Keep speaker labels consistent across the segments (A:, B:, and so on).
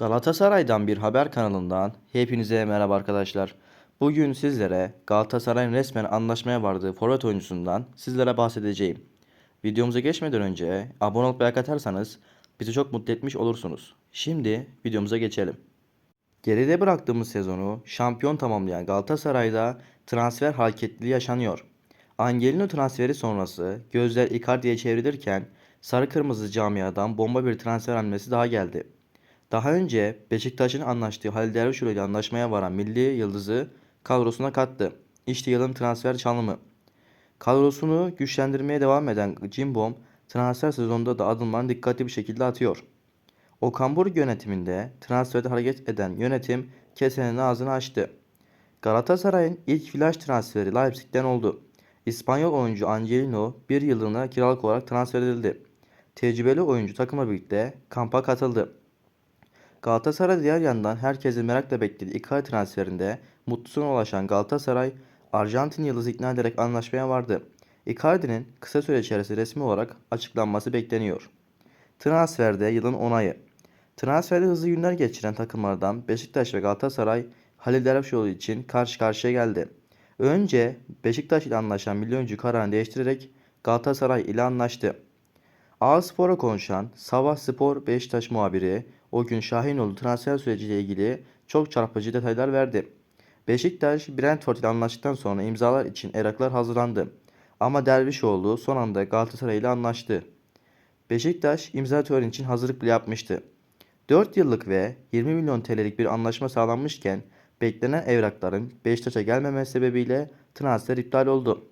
A: Galatasaray'dan bir haber kanalından hepinize merhaba arkadaşlar. Bugün sizlere Galatasaray'ın resmen anlaşmaya vardığı forvet oyuncusundan sizlere bahsedeceğim. Videomuza geçmeden önce abone olup like atarsanız bizi çok mutlu etmiş olursunuz. Şimdi videomuza geçelim. Geride bıraktığımız sezonu şampiyon tamamlayan Galatasaray'da transfer hareketliliği yaşanıyor. Angelino transferi sonrası gözler Icardi'ye çevrilirken sarı kırmızı camiadan bomba bir transfer hamlesi daha geldi. Daha önce Beşiktaş'ın anlaştığı Halil Dervişoğlu ile anlaşmaya varan milli yıldızı kadrosuna kattı. İşte yılın transfer çalımı. Kadrosunu güçlendirmeye devam eden Cimbom transfer sezonunda da adımlarını dikkatli bir şekilde atıyor. Okan Buruk yönetiminde transferde hareket eden yönetim kesenin ağzını açtı. Galatasaray'ın ilk flash transferi Leipzig'ten oldu. İspanyol oyuncu Angelino bir yıllığına kiralık olarak transfer edildi. Tecrübeli oyuncu takımla birlikte kampa katıldı. Galatasaray diğer yandan herkesin merakla beklediği Icardi transferinde mutlusuna ulaşan Galatasaray, Arjantin yıldızı ikna ederek anlaşmaya vardı. Icardi'nin kısa süre içerisinde resmi olarak açıklanması bekleniyor. Transferde yılın onayı. Transferde hızlı günler geçiren takımlardan Beşiktaş ve Galatasaray Halil Dervişoğlu için karşı karşıya geldi. Önce Beşiktaş ile anlaşan milyoncu kararını değiştirerek Galatasaray ile anlaştı. A Spor'a konuşan Sabah Spor Beşiktaş muhabiri o gün Şahinoğlu transfer süreciyle ilgili çok çarpıcı detaylar verdi. Beşiktaş Brentford ile anlaştıktan sonra imzalar için evraklar hazırlandı. Ama Dervişoğlu son anda Galatasaray ile anlaştı. Beşiktaş imza töreni için hazırlık bile yapmıştı. 4 yıllık ve 20 milyon TL'lik bir anlaşma sağlanmışken beklenen evrakların Beşiktaş'a gelmemesi sebebiyle transfer iptal oldu.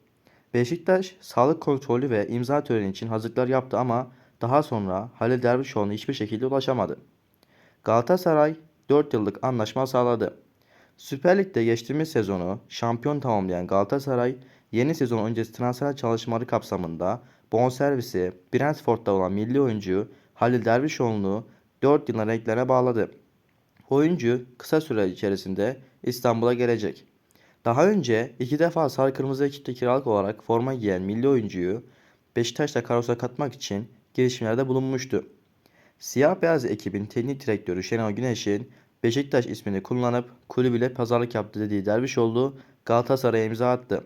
A: Beşiktaş sağlık kontrolü ve imza töreni için hazırlıklar yaptı ama daha sonra Halil Dervişoğlu'na hiçbir şekilde ulaşamadı. Galatasaray 4 yıllık anlaşma sağladı. Süper Lig'de geçtiğimiz sezonu şampiyon tamamlayan Galatasaray yeni sezon öncesi transfer çalışmaları kapsamında bonservisi Brentford'da olan milli oyuncu Halil Dervişoğlu'nu 4 yılına renklerine bağladı. Oyuncu kısa süre içerisinde İstanbul'a gelecek. Daha önce iki defa sarı kırmızı ekipte kiralık olarak forma giyen milli oyuncuyu Beşiktaş'ta kadrosuna katmak için girişimlerde bulunmuştu. Siyah beyaz ekibin teknik direktörü Şenol Güneş'in Beşiktaş ismini kullanıp kulübüyle pazarlık yaptı dediği Dervişoğlu Galatasaray'a imza attı.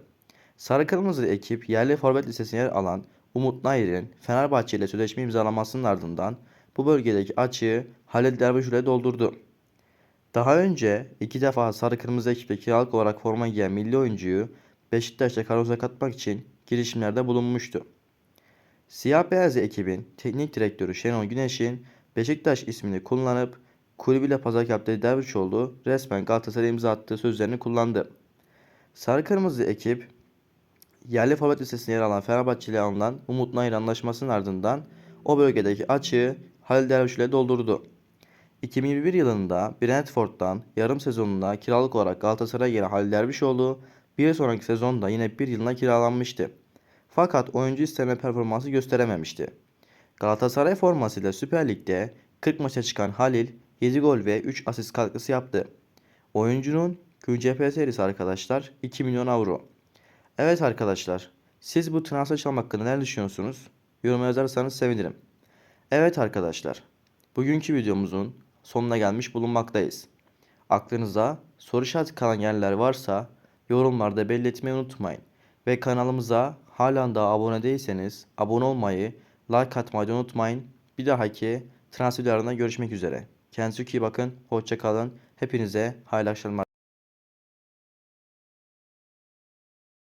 A: Sarı kırmızı ekip yerli forvet listesine yer alan Umut Nayir'in Fenerbahçe ile sözleşme imzalamasının ardından bu bölgedeki açığı Halil Dervişoğlu'ya doldurdu. Daha önce iki defa sarı kırmızı ekipte kiralık olarak forma giyen milli oyuncuyu Beşiktaş'ta kadrosuna katmak için girişimlerde bulunmuştu. Siyah beyaz ekibin teknik direktörü Şenol Güneş'in Beşiktaş ismini kullanıp kulübüyle pazarlık yaptığı Dervişoğlu resmen Galatasaray'a imza attığı sözlerini kullandı. Sarı kırmızı ekip yerli forvet listesine yer alan Fenerbahçe ile alınan Umut Nayır anlaşmasının ardından o bölgedeki açığı Halil Dervişoğlu'ya doldurdu. 2021 yılında Brentford'dan yarım sezonunda kiralık olarak Galatasaray'a gelen Halil Dervişoğlu bir sonraki sezonda yine bir yılına kiralanmıştı. Fakat oyuncu isteme performansı gösterememişti. Galatasaray formasıyla Süper Lig'de 40 maça çıkan Halil 7 gol ve 3 asist katkısı yaptı. Oyuncunun güncel serisi arkadaşlar 2 milyon avro. Evet arkadaşlar siz bu transfer çalım hakkında ne düşünüyorsunuz? Yoruma yazarsanız sevinirim. Evet arkadaşlar bugünkü videomuzun sonuna gelmiş bulunmaktayız. Aklınıza soru işareti kalan yerler varsa yorumlarda belli etmeyi unutmayın. Ve kanalımıza halen daha abone değilseniz abone olmayı, like atmayı unutmayın. Bir dahaki transfer görüşmek üzere. Kendinize iyi bakın. Hoşçakalın. Hepinize hayırlı akşamlar.